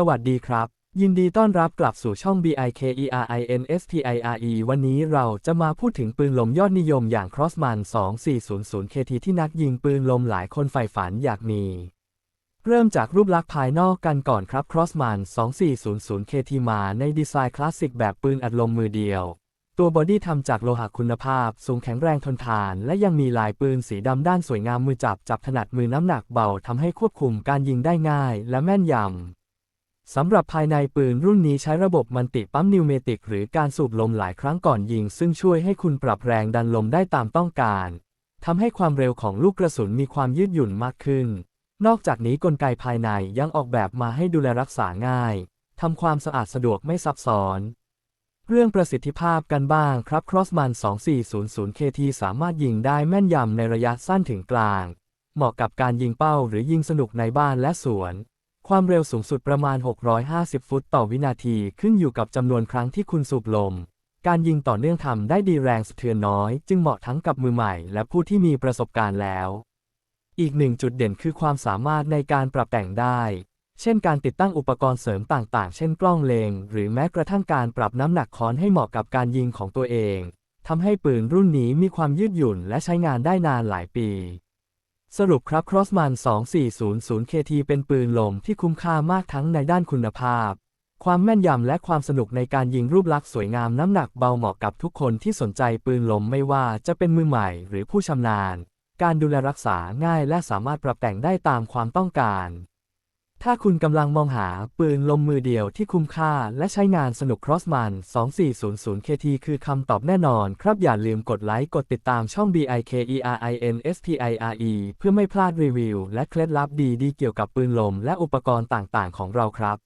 สวัสดีครับ ยินดีต้อนรับกลับสู่ช่อง BIKERINSPIRE วันนี้เราจะมาพูดถึงปืนลมยอดนิยมอย่าง Crossman 2400 KT ที่นักยิงปืนลมหลายคนใฝ่ฝันอยากมี เริ่มจากรูปลักษณ์ภายนอกกันก่อนครับ Crossman 2400 KT มาในดีไซน์คลาสสิกแบบปืนอัดลมมือเดียว ตัวบอดี้ทำจากโลหะคุณภาพ สูงแข็งแรงทนทาน และยังมีลายปืนสีดำด้านสวยงามมือจับจับถนัดมือน้ำหนักเบาทำให้ควบคุมการยิงได้ง่าย และแม่นยำ สำหรับภายในปืนรุ่นนี้ใช้ระบบมันติปั๊มนิวเมติกหรือการสูบลมหลายครั้งก่อนยิง ซึ่งช่วยให้คุณปรับแรงดันลมได้ตามต้องการทำให้ความเร็วของลูกกระสุนมีความยืดหยุ่นมากขึ้น นอกจากนี้กลไกภายในยังออกแบบมาให้ดูแลรักษาง่ายทำความสะอาดสะดวกไม่ซับซ้อน เรื่องประสิทธิภาพกันบ้างครับ Crossman 2400 KT สามารถยิงได้แม่นยำในระยะสั้นถึงกลาง เหมาะกับการยิงเป้าหรือยิงสนุกในบ้านและสวน ความเร็วสูงสุดประมาณ 650 ฟุตต่อวินาทีขึ้นอยู่กับจำนวนครั้งที่คุณสูบลม การยิงต่อเนื่องทำได้ดีแรงสะเทือนน้อย จึงเหมาะทั้งกับมือใหม่และผู้ที่มีประสบการณ์แล้ว อีกหนึ่งจุดเด่นคือความสามารถในการปรับแต่งได้ เช่นการติดตั้งอุปกรณ์เสริมต่างๆ เช่นกล้องเลง หรือแม้กระทั่งการปรับน้ำหนักค้อนให้เหมาะกับการยิงของตัวเองทำให้ปืนรุ่นนี้มีความยืดหยุ่นและใช้งานได้นานหลายปี สรุปครับ Crossman 2400 KT เป็นปืนลมที่คุ้มค่ามากทั้งในด้านคุณภาพ ความแม่นยำและความสนุกในการยิงรูปลักษณ์สวยงามน้ำหนักเบาเหมาะกับทุกคนที่สนใจปืนลมไม่ว่าจะเป็นมือใหม่หรือผู้ชำนาญ การดูแลรักษาง่ายและสามารถปรับแต่งได้ตามความต้องการ ถ้าคุณกำลังมองหาปืนลมมือเดียวที่คุ้มค่าและใช้งานสนุก Crossman 2400 KT คือคำตอบแน่นอนครับอย่าลืมกดไลค์กดติดตามช่อง BIKERINSPIRE เพื่อไม่พลาดรีวิวและเคล็ดลับดีๆเกี่ยวกับปืนลมและอุปกรณ์ต่างๆ ของเราครับ